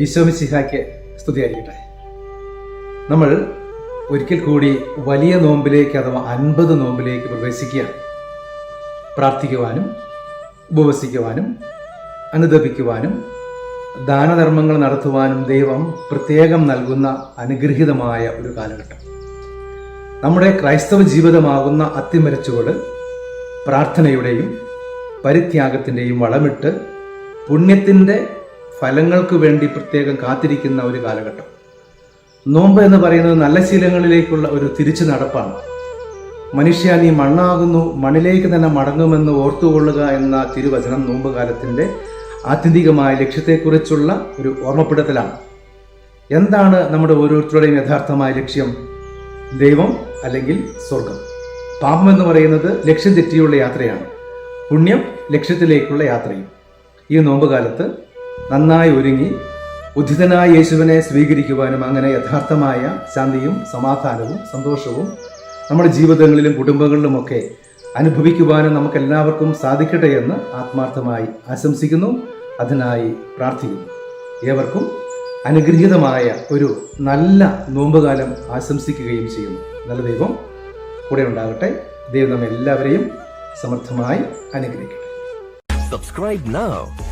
ഈശോമിശിഹായ്ക്ക് സ്തുതിയായിരിക്കട്ടെ. നമ്മൾ ഒരിക്കൽ കൂടി വലിയ നോമ്പിലേക്ക് അഥവാ അൻപത് നോമ്പിലേക്ക് പ്രവേശിക്കുകയാണ് പ്രാർത്ഥിക്കുവാനും ഉപവസിക്കുവാനും അനുദപിക്കുവാനും ദാനധർമ്മങ്ങൾ നടത്തുവാനും ദൈവം പ്രത്യേകം നൽകുന്ന അനുഗ്രഹീതമായ ഒരു കാലഘട്ടം. നമ്മുടെ ക്രൈസ്തവ ജീവിതമാകുന്ന അത്തിമരച്ചുവട് പ്രാർത്ഥനയുടെയും പരിത്യാഗത്തിന്റെയും വളമിട്ട് പുണ്യത്തിന്റെ ഫലങ്ങൾക്ക് വേണ്ടി പ്രത്യേകം കാത്തിരിക്കുന്ന ഒരു കാലഘട്ടം. നോമ്പ് എന്ന് പറയുന്നത് നല്ല ശീലങ്ങളിലേക്കുള്ള ഒരു തിരിച്ചു നടപ്പാണ്. മനുഷ്യ നീ മണ്ണാകുന്നു മണ്ണിലേക്ക് തന്നെ മടങ്ങുമെന്ന് ഓർത്തുകൊള്ളുക എന്ന തിരുവചനം നോമ്പ് കാലത്തിന്റെ ആത്യന്തികമായ ലക്ഷ്യത്തെക്കുറിച്ചുള്ള ഒരു ഓർമ്മപ്പെടുത്തലാണ്. എന്താണ് നമ്മുടെ ഓരോരുത്തരുടെയും യഥാർത്ഥമായ ലക്ഷ്യം? ദൈവം അല്ലെങ്കിൽ സ്വർഗം പാപം എന്ന് പറയുന്നത് ലക്ഷ്യം തെറ്റിയുള്ള യാത്രയാണ്. പുണ്യം ലക്ഷ്യത്തിലേക്കുള്ള യാത്രയും. ഈ നോമ്പ് കാലത്ത് നന്നായി ഒരുങ്ങി ഉദ്ധിതനായ യേശുവിനെ സ്വീകരിക്കുവാനും അങ്ങനെ യഥാർത്ഥമായ ശാന്തിയും സമാധാനവും സന്തോഷവും നമ്മുടെ ജീവിതങ്ങളിലും കുടുംബങ്ങളിലുമൊക്കെ അനുഭവിക്കുവാനും നമുക്ക് എല്ലാവർക്കും സാധിക്കട്ടെ എന്ന് ആത്മാർത്ഥമായി ആശംസിക്കുന്നു. അതിനായി പ്രാർത്ഥിക്കുന്നു. ഏവർക്കും അനുഗ്രഹീതമായ ഒരു നല്ല നോമ്പുകാലം ആശംസിക്കുകയും ചെയ്യുന്നു. നല്ല ദൈവം കൂടെ ഉണ്ടാകട്ടെ. ദൈവം നമ്മെല്ലാവരെയും സമർത്ഥമായി അനുഗ്രഹിക്കട്ടെ. Subscribe now